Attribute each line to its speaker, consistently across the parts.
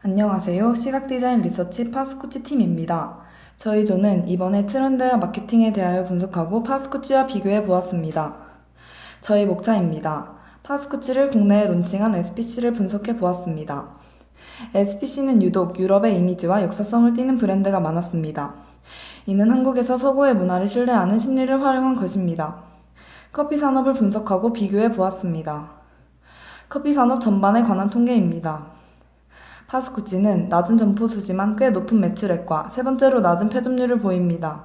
Speaker 1: 안녕하세요. 시각 디자인 리서치 파스쿠치 팀입니다. 저희 조는 이번에 트렌드와 마케팅에 대하여 분석하고 파스쿠치와 비교해 보았습니다. 저희 목차입니다. 파스쿠치를 국내에 론칭한 SPC를 분석해 보았습니다. SPC는 유독 유럽의 이미지와 역사성을 띠는 브랜드가 많았습니다. 이는 한국에서 서구의 문화를 신뢰하는 심리를 활용한 것입니다. 커피 산업을 분석하고 비교해 보았습니다. 커피 산업 전반에 관한 통계입니다. 파스쿠치는 낮은 점포 수지만 꽤 높은 매출액과 세 번째로 낮은 패점률을 보입니다.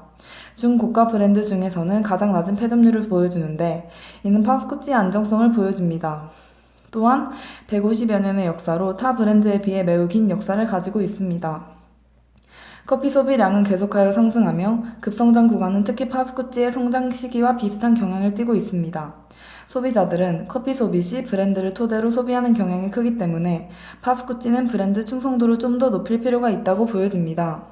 Speaker 1: 중고가 브랜드 중에서는 가장 낮은 패점률을 보여주는데 이는 파스쿠치의 안정성을 보여줍니다. 또한 150여 년의 역사로 타 브랜드에 비해 매우 긴 역사를 가지고 있습니다. 커피 소비량은 계속하여 상승하며 급성장 구간은 특히 파스쿠치의 성장 시기와 비슷한 경향을 띠고 있습니다. 소비자들은 커피 소비 시 브랜드를 토대로 소비하는 경향이 크기 때문에 파스쿠치는 브랜드 충성도를 좀 더 높일 필요가 있다고 보여집니다.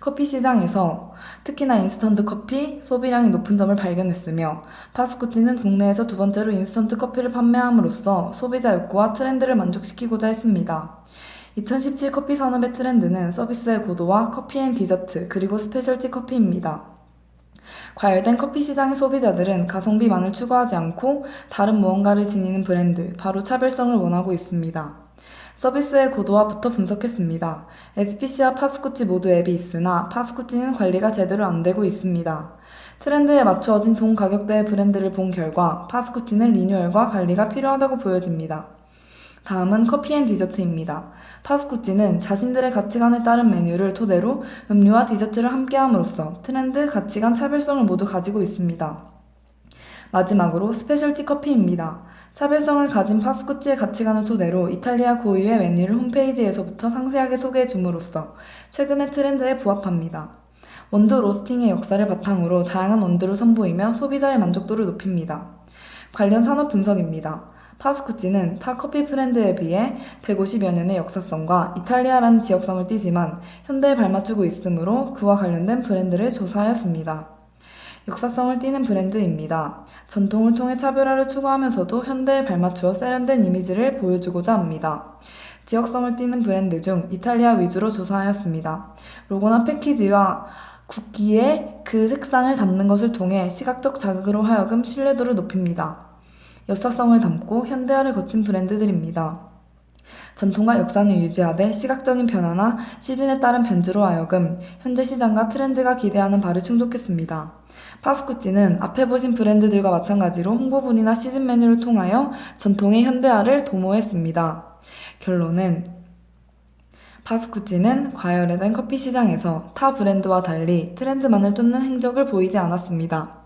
Speaker 1: 커피 시장에서 특히나 인스턴트 커피 소비량이 높은 점을 발견했으며 파스쿠치는 국내에서 두 번째로 인스턴트 커피를 판매함으로써 소비자 욕구와 트렌드를 만족시키고자 했습니다. 2017 커피 산업의 트렌드는 서비스의 고도와 커피 앤 디저트 그리고 스페셜티 커피입니다. 과열된 커피 시장의 소비자들은 가성비만을 추구하지 않고 다른 무언가를 지니는 브랜드, 바로 차별성을 원하고 있습니다. 서비스의 고도화부터 분석했습니다. SPC와 파스쿠치 모두 앱이 있으나 파스쿠치는 관리가 제대로 안 되고 있습니다. 트렌드에 맞추어진 동 가격대의 브랜드를 본 결과 파스쿠치는 리뉴얼과 관리가 필요하다고 보여집니다. 다음은 커피 앤 디저트입니다. 파스쿠치는 자신들의 가치관에 따른 메뉴를 토대로 음료와 디저트를 함께함으로써 트렌드, 가치관, 차별성을 모두 가지고 있습니다. 마지막으로 스페셜티 커피입니다. 차별성을 가진 파스쿠치의 가치관을 토대로 이탈리아 고유의 메뉴를 홈페이지에서부터 상세하게 소개해 줌으로써 최근의 트렌드에 부합합니다. 원두 로스팅의 역사를 바탕으로 다양한 원두를 선보이며 소비자의 만족도를 높입니다. 관련 산업 분석입니다. 파스쿠치는 타 커피 브랜드에 비해 150여 년의 역사성과 이탈리아라는 지역성을 띠지만 현대에 발맞추고 있으므로 그와 관련된 브랜드를 조사하였습니다. 역사성을 띠는 브랜드입니다. 전통을 통해 차별화를 추구하면서도 현대에 발맞추어 세련된 이미지를 보여주고자 합니다. 지역성을 띠는 브랜드 중 이탈리아 위주로 조사하였습니다. 로고나 패키지와 국기에 그 색상을 담는 것을 통해 시각적 자극으로 하여금 신뢰도를 높입니다. 역사성을 담고 현대화를 거친 브랜드들입니다. 전통과 역사는 유지하되 시각적인 변화나 시즌에 따른 변주로 하여금 현재 시장과 트렌드가 기대하는 바를 충족했습니다. 파스쿠치는 앞에 보신 브랜드들과 마찬가지로 홍보분이나 시즌 메뉴를 통하여 전통의 현대화를 도모했습니다. 결론은 파스쿠치는 과열화된 커피 시장에서 타 브랜드와 달리 트렌드만을 쫓는 행적을 보이지 않았습니다.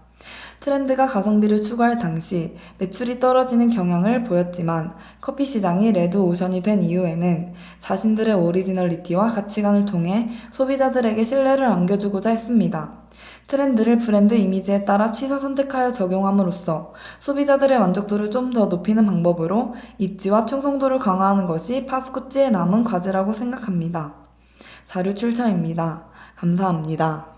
Speaker 1: 트렌드가 가성비를 추구할 당시 매출이 떨어지는 경향을 보였지만 커피 시장이 레드 오션이 된 이후에는 자신들의 오리지널리티와 가치관을 통해 소비자들에게 신뢰를 안겨주고자 했습니다. 트렌드를 브랜드 이미지에 따라 취사 선택하여 적용함으로써 소비자들의 만족도를 좀 더 높이는 방법으로 입지와 충성도를 강화하는 것이 파스쿠치의 남은 과제라고 생각합니다. 자료 출처입니다. 감사합니다.